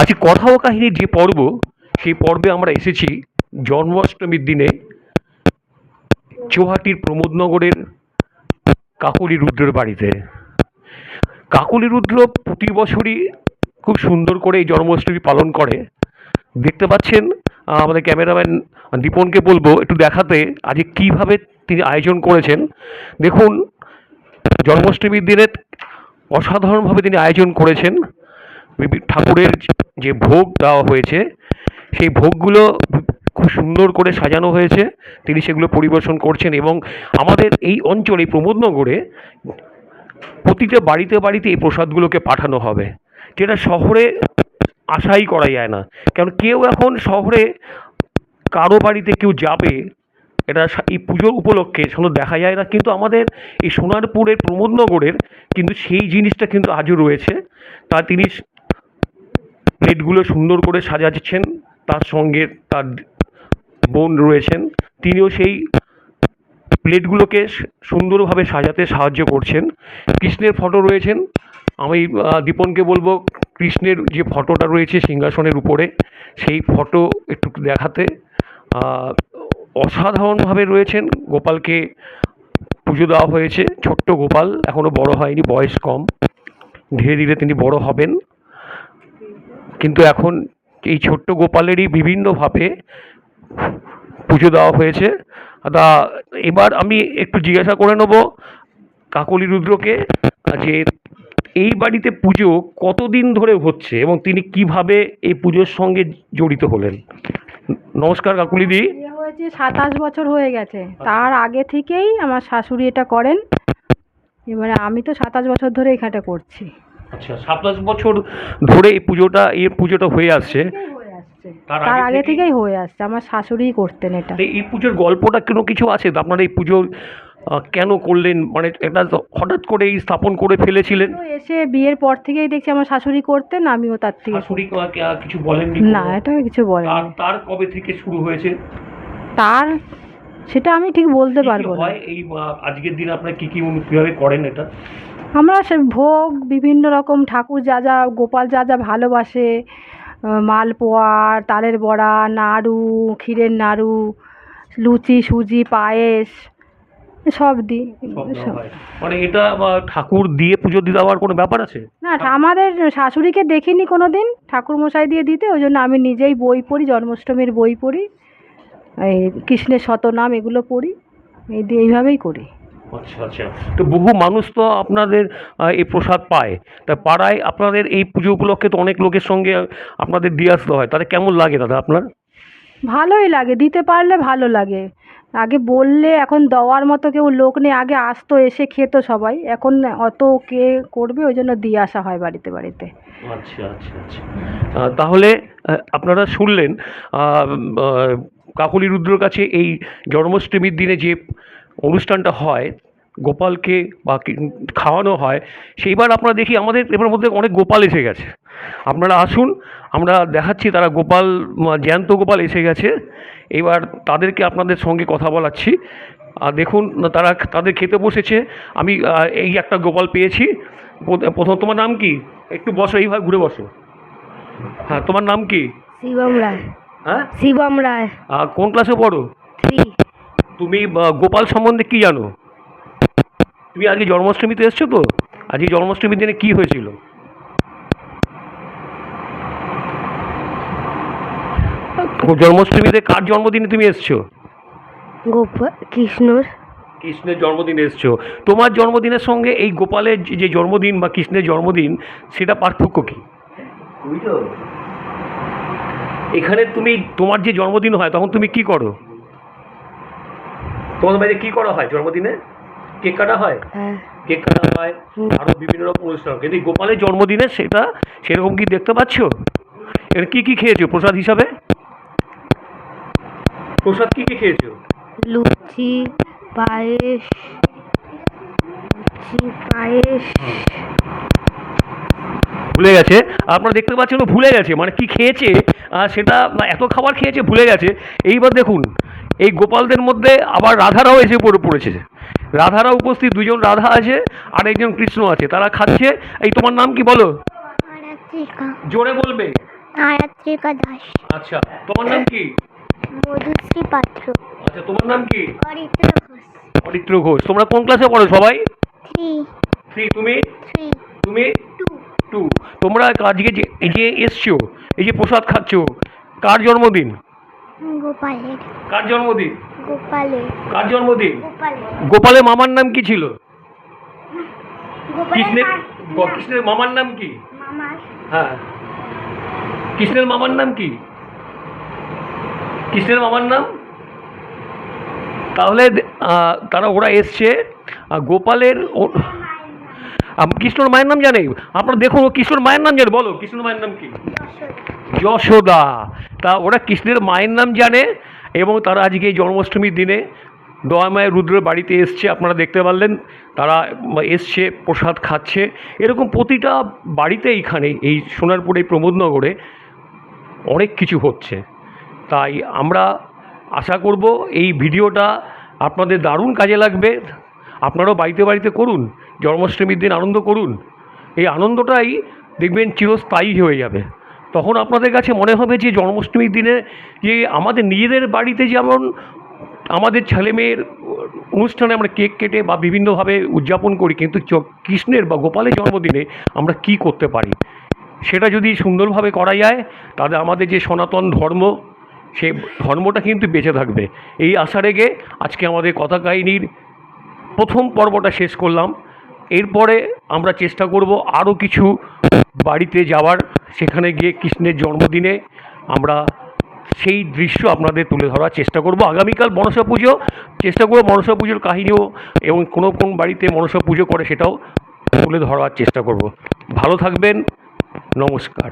আজকে কথা ও কাহিনীর যে পর্ব, সেই পর্বে আমরা এসেছি জন্মাষ্টমীর দিনে চৌহাটির প্রমোদনগরের কাকলি রুদ্রের বাড়িতে। কাকলি রুদ্র প্রতি বছরই খুব সুন্দর করে এই জন্মাষ্টমী পালন করে। দেখতে পাচ্ছেন আমাদের ক্যামেরাম্যান দীপনকে বলব একটু দেখাতে আজকে কীভাবে তিনি আয়োজন করেছেন। দেখুন, জন্মাষ্টমীর দিনে অসাধারণভাবে তিনি আয়োজন করেছেন। ঠাকুরের যে ভোগ দেওয়া হয়েছে, সেই ভোগগুলো খুব সুন্দর করে সাজানো হয়েছে। তিনি সেগুলো পরিবেশন করছেন এবং আমাদের এই অঞ্চলে প্রমোদনগরে প্রতিটা বাড়িতে বাড়িতে এই প্রসাদগুলোকে পাঠানো হবে, যেটা শহরে আশাই করা যায় না। কারণ কেউ এখন শহরে কারও বাড়িতে কেউ যাবে, এটা এই পুজোর উপলক্ষে সেগুলো দেখা যায় না। কিন্তু আমাদের এই সোনারপুরের, প্রমোদনগরের কিন্তু সেই জিনিসটা কিন্তু আজও রয়েছে। তা তিনি প্লেটগুলো সুন্দর করে সাজাচ্ছেন, তার সঙ্গে তার বোন রয়েছেন। তিনিও সেই প্লেটগুলোকে সুন্দরভাবে সাজাতে সাহায্য করছেন। কৃষ্ণের ফটো রয়েছেন। আমি দীপনকে বলব, কৃষ্ণের যে ফটোটা রয়েছে সিংহাসনের উপরে, সেই ফটো একটু দেখাতে। অসাধারণভাবে রয়েছেন। গোপালকে পুজো দেওয়া হয়েছে। ছোট্ট গোপাল এখনও বড় হয়নি, বয়স কম। ধীরে ধীরে তিনি বড় হবেন। কিন্তু এখন এই ছোট্ট গোপালেরই বিভিন্নভাবে পুজো দেওয়া হয়েছে। তা এবার আমি একটু জিজ্ঞাসা করে নেব কাকলি রুদ্রকে যে এই বাড়িতে পুজো কতদিন ধরে হচ্ছে এবং তিনি কীভাবে এই পুজোর সঙ্গে জড়িত হলেন? নমস্কার কাকুলিদি হয়েছে সাতাশ বছর হয়ে গেছে। তার আগে থেকেই আমার শাশুড়ি এটা করেন। এবারে আমি তো সাতাশ বছর ধরে এখানটা করছি। আচ্ছা সাতাশ বছর ধরে এই পুজোটা এই পুজোটা হয়ে আসছে। তার তার আগে থেকেই- হয়ে আসছে আমার শাশুড়িই করতেন এটা। এই পুজোর গল্পটা কোনো কিছু আছে? আপনারা এই পুজো কেন করলেন? মানে এটা হঠাৎ করে এই স্থাপন করে ফেলেছিলেন। এসে বিয়ের পর থেকেই দেখছি আমার শাশুড়ি করতেন আমিও তার থেকে শাশুড়ি কিছু বলেননি না এটা কিছু বলেনি তার কবে থেকে শুরু হয়েছে? তার সেটা আমি ঠিক বলতে পারব না। এই আজকের দিন আপনারা কি কি কীভাবে করেন এটা? আমরা সে ভোগ বিভিন্ন রকম ঠাকুর যা যা গোপাল যা যা ভালোবাসে মালপোয়া তালের বড়া নাড়ু ক্ষীরের নাড়ু লুচি সুজি পায়েস সব দিই। সব মানে এটা ঠাকুর দিয়ে পুজো দিতে দেওয়ার কোনো ব্যাপার আছে? না আমাদের শাশুড়িকে দেখিনি কোনো দিন ঠাকুর মশাই দিয়ে দিতে ওই জন্য আমি নিজেই বই পড়ি জন্মাষ্টমীর বই পড়ি এই কৃষ্ণের শতনাম এগুলো পড়ি এই দিয়ে এইভাবেই করি। আচ্ছা আচ্ছা। তো বহু মানুষ তো আপনাদের এই প্রসাদ পায়। তা পাড়ায় আপনাদের এই পুজো উপলক্ষে তো অনেক লোকের সঙ্গে আপনাদের দিয়ে আসতে হয়। তাহলে কেমন লাগে দাদা আপনার? ভালোই লাগে দিতে পারলে ভালো লাগে। আগে বললে এখন দেওয়ার মতো কেউ লোক নেই। আগে আসতো এসে খেত সবাই। এখন অত কে করবে ওই জন্য দিয়ে আসা হয় বাড়িতে বাড়িতে। আচ্ছা আচ্ছা আচ্ছা। তাহলে আপনারা শুনলেন কাকলি রুদ্রর কাছে এই জন্মাষ্টমীর দিনে যে অনুষ্ঠানটা হয় গোপালকে বা খাওয়ানো হয় সেইবার আপনারা দেখি আমাদের এবার মধ্যে অনেক গোপাল এসে গেছে। আপনারা আসুন আমরা দেখাচ্ছি তারা গোপাল জ্যান্ত গোপাল এসে গেছে। এবার তাদেরকে আপনাদের সঙ্গে কথা বলাচ্ছি। আর দেখুন তারা তাদের খেতে বসেছে। আমি এই একটা গোপাল পেয়েছি। প্রথ- প্রথম তোমার নাম কি? একটু বসো এইভাবে ঘুরে বসো। হ্যাঁ তোমার নাম কি? শিবম রায়। হ্যাঁ? শিবম রায়। কোন ক্লাসে পড়ো? থ্রি তুমি গোপাল সম্বন্ধে কি জানো? তুমি আজকে জন্মাষ্টমীতে এসছো তো? আজকে জন্মাষ্টমীর দিনে কি হয়েছিল? জন্মাষ্টমীতে কার জন্মদিনে তুমি এসছো? গোপাল কৃষ্ণর। কৃষ্ণের জন্মদিনে এসছো। তোমার জন্মদিনের সঙ্গে এই গোপালের যে- যে জন্মদিন বা কৃষ্ণের জন্মদিন সেটা পার্থক্য কি? এখানে তুমি তোমার যে জন্মদিন হয় তখন তুমি কি করো? তোমাদের বাড়িতে কি করা হয়? জন্মদিনে? কেক কাটা হয়? হ্যাঁ। কেক কাটা হয় আরও বিভিন্ন রকম অনুষ্ঠান কিন্তু গোপালের জন্মদিনে সেটা সেরকম কি দেখতে পাচ্ছ? এখানে কি কি খেয়েছো প্রসাদ হিসাবে? প্রসাদ কি কি খেয়েছো? লুচি পায়েস লুচি পায়েস। ভুলে গেছে। আপনারা দেখতে পাচ্ছেন ভুলে গেছে। মানে কি খেয়েছে সেটা এত খাবার খেয়েছে ভুলে গেছে। এইবার দেখুন এই গোপালদের মধ্যে আবার রাধারাও এসে পড়ে পড়েছে। রাধারা উপস্থিত দুজন রাধা আছে আর একজন কৃষ্ণ আছে। তারা খাচ্ছে। এই তোমার নাম কি বলো? জোরে বলবে। দাস। আচ্ছা তোমার নাম কি? মধুশ্রী পাত্র। আচ্ছা তোমার নাম কি? অরিত্র ঘোষ। অরিত্র ঘোষ। তোমরা কোন ক্লাসে পড়ো সবাই? থ্রি। থ্রি তুমি? থ্রি। তুমি? টু। টু। তোমরা আজকে যে এসছো এই যে প্রসাদ খাচ্ছো কার জন্মদিন? গোপালের। কার জন্মদিন? গোপালের। কার জন্মদিন? গোপালের। মামার নাম কি ছিল? কৃষ্ণের কৃষ্ণের মামার নাম কি? হ্যাঁ। কৃষ্ণের মামার নাম কি? কৃষ্ণের মামার নাম? তাহলে তারা ওরা এসছে। গোপালের ও- কৃষ্ণর মায়ের নাম জানে? আপনারা দেখুন, ও কৃষ্ণর মায়ের নাম জানে, বলো, কৃষ্ণর মায়ের নাম কি? যশোদা। তা ওরা কৃষ্ণের মায়ের নাম জানে এবং তারা আজকে জন্মাষ্টমীর দিনে দয়ামায়ের রুদ্রের বাড়িতে এসছে, আপনারা দেখতে পারলেন, তারা এসছে, প্রসাদ খাচ্ছে। এরকম প্রতিটা বাড়িতে এইখানে, এই সোনারপুর, এই প্রমোদনগরে অনেক কিছু হচ্ছে। তাই আমরা আশা করব এই ভিডিওটা আপনাদের দারুণ কাজে লাগবে। আপনারাও বাড়িতে বাড়িতে করুন। জন্মাষ্টমীর দিন আনন্দ করুন। এই আনন্দটাই দেখবেন চিরস্থায়ী হয়ে যাবে। তখন আপনাদের কাছে মনে হবে যে জন্মাষ্টমীর দিনে যে আমাদের নিজেদের বাড়িতে যেমন আমাদের ছেলেমেয়ের অনুষ্ঠানে আমরা কেক কেটে বা বিভিন্নভাবে উদযাপন করি, কিন্তু কৃষ্ণের বা গোপালের জন্মদিনে আমরা কি করতে পারি? সেটা যদি সুন্দরভাবে করা যায়, তাহলে আমাদের যে সনাতন ধর্ম সেই ধর্মটা কিন্তু বেঁচে থাকবে। এই আশা রেখে আজকে আমাদের কথা কাহিনীর প্রথম পর্বটা শেষ করলাম। এরপরে আমরা চেষ্টা করব আরও কিছু বাড়িতে যাওয়ার। সেখানে গিয়ে কৃষ্ণের জন্মদিনে আমরা সেই দৃশ্য আপনাদের তুলে ধরার চেষ্টা করব। আগামীকাল মনসা পুজো। চেষ্টা করব মনসা পুজোর কাহিনীও এবং কোনো কোন বাড়িতে মনসা পুজো করে সেটাও তুলে ধরার চেষ্টা করব। ভালো থাকবেন। নমস্কার।